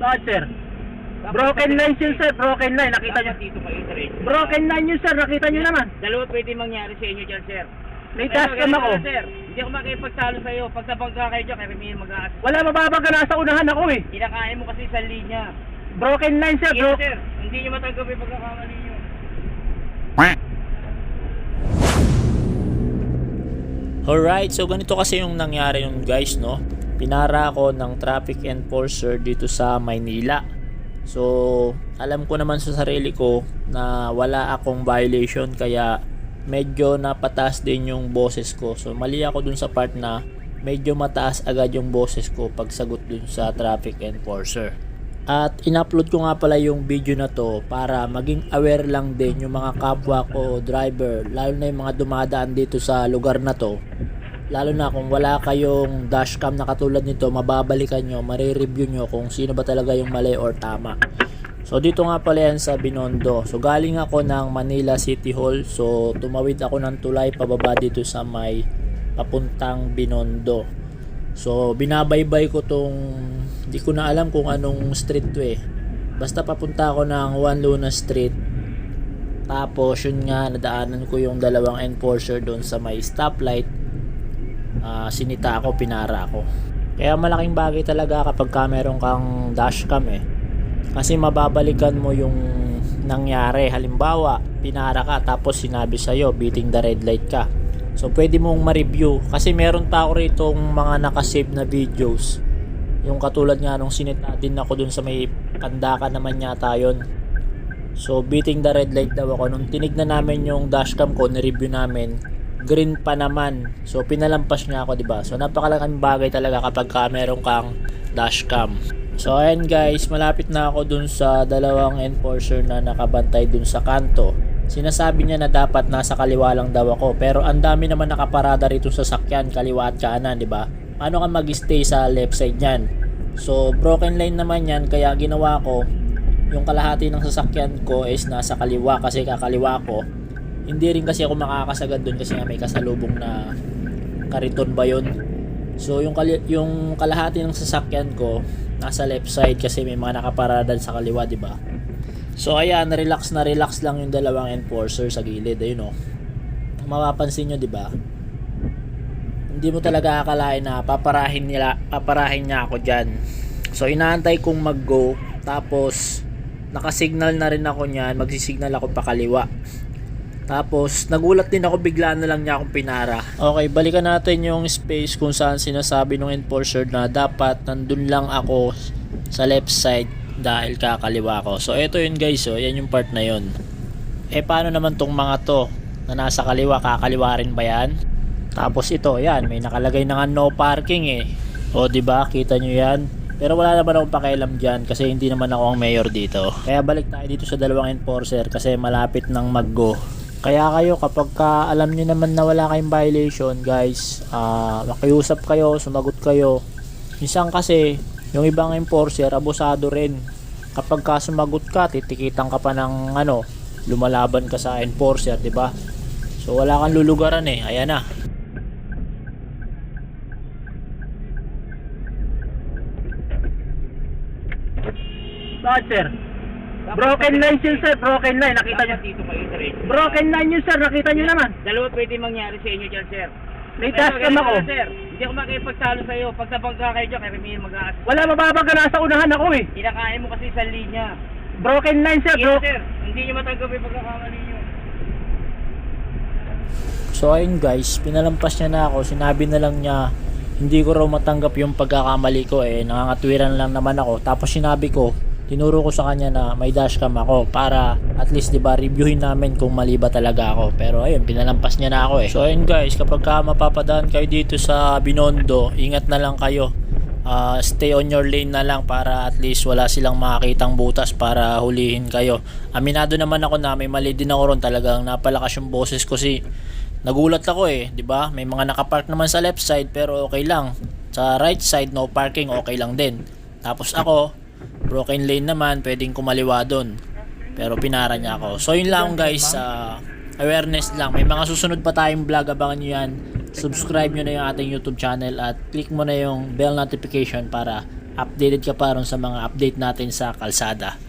Bakit sir? Broken line yun sir, broken line, nakita nyo. Dito kayo sa rin. Broken line yun sir, nakita nyo naman. Dalawa pwede mangyari sa inyo dyan, sir. May dashcam ganito ako. Sir, hindi ako makipagsalo sa iyo. Pag nabangga kayo dyan, kaya may mag-aas. Wala mababaga, nasa unahan ako eh. Kinakain mo kasi sa linya. Broken line sir, bro. sir. Hindi nyo matanggap yung pagkakamali nyo. Alright, so ganito kasi yung nangyari yung guys, no? Pinara ako ng traffic enforcer dito sa Maynila. So, alam ko naman sa sarili ko na wala akong violation kaya medyo napataas din yung boses ko. So, mali ako dun sa part na medyo mataas agad yung boses ko pag sagot dun sa traffic enforcer. At in-upload ko nga pala yung video na to para maging aware lang din yung mga kapwa ko driver, lalo na yung mga dumadaan dito sa lugar na to. Lalo na kung wala kayong dashcam na katulad nito, mababalikan nyo, marireview nyo kung sino ba talaga yung mali or tama. So dito nga pala yan sa Binondo. So galing ako ng Manila City Hall. So tumawid ako ng tulay pababa dito sa may papuntang Binondo. So binabaybay ko tong hindi ko na alam kung anong street to eh. Basta papunta ako ng Juan Luna Street. Tapos yun nga nadaanan ko yung dalawang enforcer doon sa may stoplight. Ah, sinita ako, pinara ako. Kaya malaking bagay talaga kapag ka meron kang dashcam eh. Kasi mababalikan mo yung nangyari. Halimbawa, pinara ka tapos sinabi sa'yo, beating the red light ka. So, pwede mong ma-review. Kasi meron pa ako rito mga nakasave na videos. Yung katulad nga nung sinita din ako dun sa may pandaka naman yata yun. So, beating the red light daw ako. Nung tinignan namin yung dashcam ko, ni-review namin, green pa naman. So, pinalampas niya ako, di ba? So, napakalaking bagay talaga kapag ka meron kang dashcam. So, ayan guys, malapit na ako dun sa dalawang enforcer na nakabantay dun sa kanto. Sinasabi niya na dapat nasa kaliwa lang daw ako. Pero ang dami naman nakaparada rito sa sakyan, kaliwa at kanan, di ba? Paano ka mag-stay sa left side niyan? So, broken line naman yan, kaya ginawa ko, yung kalahati ng sasakyan ko is nasa kaliwa kasi kakaliwa ko. Hindi rin kasi ako makakasagad doon kasi nga may kasalubong na kariton ba yun. So, yung, kali- yung kalahati ng sasakyan ko, nasa left side kasi may mga nakaparada sa kaliwa, di ba? So ayan, relax na relax lang yung dalawang enforcer sa gilid, ayun oh. Mapapansin nyo, di ba? Hindi mo talaga akalain na paparahin nila, paparahin niya ako diyan. So inaantay kong mag-go, tapos nakasignal na rin ako niyan, magsisignal ako pa kaliwa. Tapos, nagulat din ako bigla na lang niya akong pinara. Okay, balikan natin yung space kung saan sinasabi ng enforcer na dapat nandun lang ako sa left side dahil kakaliwa ko. So, ito yun guys, oh, yan yung part na yun. Eh, paano naman tong mga to na nasa kaliwa, kakaliwa rin ba yan? Tapos ito, yan, may nakalagay na nga no parking eh. O, di ba Kita nyo yan? Pero wala naman akong pakialam dyan kasi hindi naman ako ang mayor dito. Kaya balik tayo dito sa dalawang enforcer kasi malapit nang mag-go. Kaya kayo kapag ka alam nyo naman na wala kayong violation guys, ah makiusap kayo, sumagot kayo. Minsan kasi yung ibang enforcer abusado rin. Kapag ka sumagot ka, titikitan ka pa ng ano, lumalaban ka sa enforcer, 'di ba? So wala kang lulugaran eh. Ayan na. Bakit sir? Broken line yun sir, broken line, nakita nyo. Dito kayo sa rin. Broken line yun sir, nakita nyo naman. Dalawa pwede mangyari sa inyo dyan, sir. May Pero dashcam ganito ako. na, sir. Hindi ako makipagsalo sa iyo. Pag nabangga kayo dyan, kaya may mag-aas. Wala mababaga, nasa unahan ako eh. Kinakain mo kasi sa linya. Broken line sir, Sige, bro. sir. Hindi nyo matanggap yung pagkakamali nyo. So ayun guys, pinalampas niya na ako. Sinabi na lang niya hindi ko raw matanggap yung pagkakamali ko eh. Nangangatwiran lang naman ako. Tapos sinabi ko, tinuro ko sa kanya na may dashcam ako para at least 'di ba reviewin namin kung mali ba talaga ako. Pero ayun, pinalampas niya na ako eh. So ayun guys, kapag ka mapapadaan kayo dito sa Binondo, ingat na lang kayo. Ah, stay on your lane na lang para at least wala silang makakitang butas para hulihin kayo. Aminado naman ako na may mali din ako ron talagang napalakas yung boses ko si Nagulat ako eh, 'di ba? May mga nakapark naman sa left side pero okay lang. Sa right side no parking okay lang din. Tapos ako, broken lane naman, pwedeng kumaliwa doon. Pero pinara niya ako. So yun lang guys, ah, awareness lang. May mga susunod pa tayong vlog, abangan nyo yan. Subscribe nyo na yung ating YouTube channel at click mo na yung bell notification para updated ka pa sa mga update natin sa kalsada.